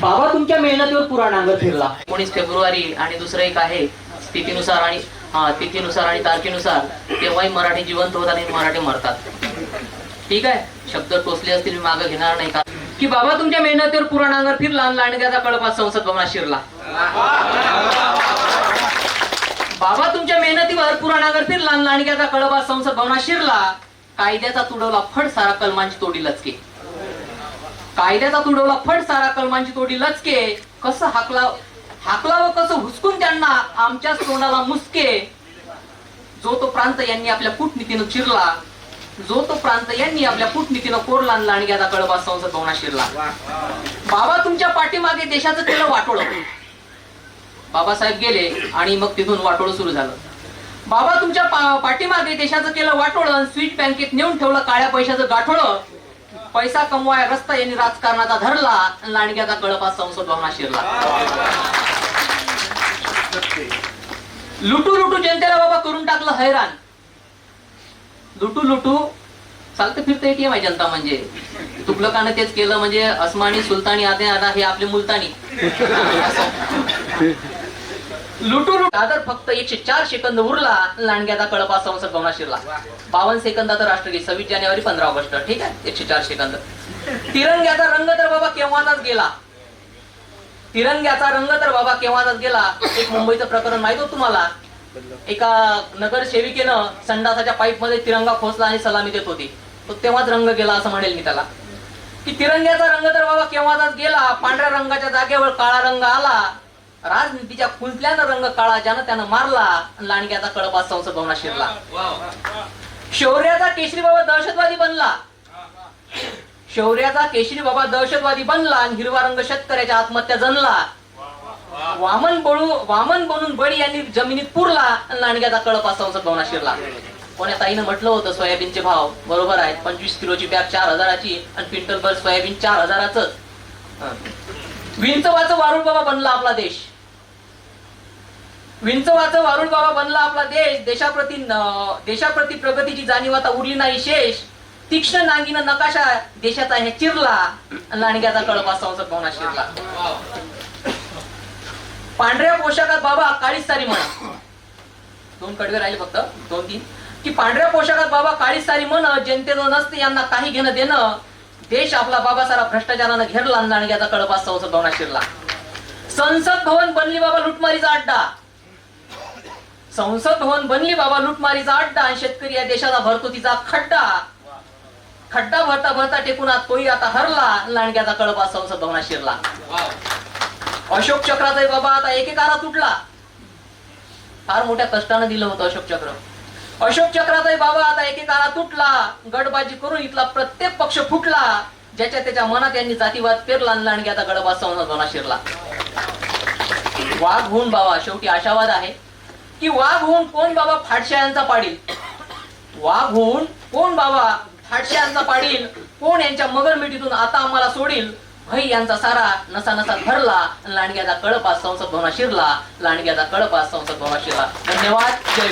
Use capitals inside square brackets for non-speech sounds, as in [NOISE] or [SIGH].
बाबा तुमच्या मेहनतीवर पुरा नांगर फिरला. एकोणीस फेब्रुवारी आणि दुसरं एक आहे तिथीनुसार आणि हा तिथीनुसार आणि तारखेनुसार तेव्हाही मराठी जिवंत होतात आणि मराठी मरतात. ठीक आहे? शब्द टोचले असतील मी मागं घेणार नाही का? की बाबा तुमच्या मेहनतीवर पुरा नांगर फिरला आणि लांडग्याचा कळपास संसद भवनात शिरला. बाबा तुमच्या मेहनतीवर पुरा नांगर फिरला आणि लांडग्याचा कळपास संसद भवनात शिरला. कायद्याचा तुडवला फड सारा कलमांची तोडीलच की कायद्याचा तुडवला फड सारा कलमांची तोडी लचके. कसं हाकला हाकलावं कसं हुसकून त्यांना आमच्याच तोंडाला मुसके. जो तो प्रांत यांनी आपल्या कूटनीतीनं चिरला जो तो प्रांत यांनी आपल्या कूटनीतीनं कोरला आणि लांडग्याचा कळबा संसद भवना शिरला. बाबा तुमच्या पाठीमागे देशाचं केलं वाटोळ बाबासाहेब गेले आणि मग तिथून वाटोळ सुरू झालं. बाबा तुमच्या पाठीमागे देशाचं केलं वाटोळ स्वीट बँकेत नेऊन ठेवलं काळ्या पैशाचं गाठोळ. पैसा कमवाय रस्ता यांनी राजकारणाचा धरला आणि लांडग्याचा कळपा संसद भवनात शिरला. लुटू लुटू जनतेला बाबा करून टाकलं हैराण. लुटू लुटू चालतं फिरतं एटीएम आहे जनता म्हणजे. तुकलकानं तेच केलं म्हणजे अस्मानी सुलतानी आदे आदा हे आपले मुलतानी. [LAUGHS] लुटू दादर फक्त एकशे चार सेकंद उरला लांडग्याचा कळपा संसद भवनात शिरला. बावन्न सेकंदाचा राष्ट्रगीत सव्वीस जानेवारी पंधरा ऑगस्ट. ठीक आहे? एकशे चार सेकंद. तिरंग्याचा रंग तर बाबा केव्हाचाच गेला? तिरंग्याचा रंग तर बाबा केव्हाचाच गेला? एक मुंबईचं प्रकरण माहीत होत तुम्हाला? एका नगरसेविकेनं संडासाच्या पाईपमध्ये तिरंगा खोचला आणि सलामी देत होती. तो तेव्हाच रंग गेला असं म्हणेल मी त्याला. की तिरंग्याचा रंग तर बाबा केव्हाचाच गेला? पांढऱ्या रंगाच्या जागेवर काळा रंग आला. राजनीतीच्या कुंपल्यानं रंग काळा ज्यानं त्यानं मारला आणि लांडग्याचा कळपा संसद भवनात शिरला. शौर्याचा केशरी बाबा दहशतवादी बनला. शौर्याचा केशरी बाबा दहशतवादी बनला आणि हिरवा रंग शेतकऱ्याच्या आत्महत्या जनला. वामन बळू वामन बनून बळी यांनी जमिनीत पुरला आणि लांडग्याचा कळपा संसद भवना शिरला. कोण्या ताईनं म्हटलं होतं सोयाबीनचे भाव बरोबर आहेत पंचवीस किलोची बॅग चार हजाराची आणि क्विंटल भर सोयाबीन चार हजाराच. विंचवाचं वारुळ बाबा बनला आपला देश. विंचवाचं वारुळ बाबा बनला आपला देश. देशाप्रती देशाप्रती प्रगतीची जाणीव आता उरली नाही शेष. तीक्ष्ण नांगीनं नकाशा देशाचा हे चिरला. नाणग्याचा लांडग्याचा कळपा संसद भवनात शिरला. पांढऱ्या पोशाखात बाबा काळीच सारी म्हण. दोन कडवे राहिले फक्त दोन तीन. की पांढऱ्या पोशाखात बाबा काळीच सारी म्हण जनतेनं नसते यांना काही घेणं देणं. देश आपला बाबा सारा भ्रष्टाचारानं घेरला आणि लांडग्याचा कळपा संसद भवनात शिरला. संसद भवन बनली बाबा लुटमारीचा अड्डा. संसद भवन बनली बाबा लुटमारीचा अड्डा आणि शेतकरी या देशाचा भरतो तिचा खड्डा. खड्डा भरता भरता टेकून आत तोही आता हरला लांडग्याचा कळपा संसद भवनात शिरला. अशोक चक्राचा बाबा आता एकेकाला तुटला. फार मोठ्या कष्टानं दिलं होतं अशोक चक्र. अशोक चक्राचा बाबा आता एकेकाला तुटला. गडबाजी करून इथला प्रत्येक पक्ष फुटला. ज्याच्या त्याच्या मनात यांनी जातीवाद पेरला लांडग्याचा गडबा संसद भवनात शिरला. वाघ होऊन बाबा शेवटी आशावाद आहे. की वाघ होऊन कोण बाबा फाटशायांचा पाडील? वाघ होऊन कोण बाबा फाटशायांचा पाडील? कोण यांच्या मगर मिठीतून आता आम्हाला सोडील? भई यांचा सारा नसा नसा भरला आणि लांडग्याचा कळपास संसद भवना शिरला लांडग्याचा कळपास संसद भवना शिरला. धन्यवाद. जय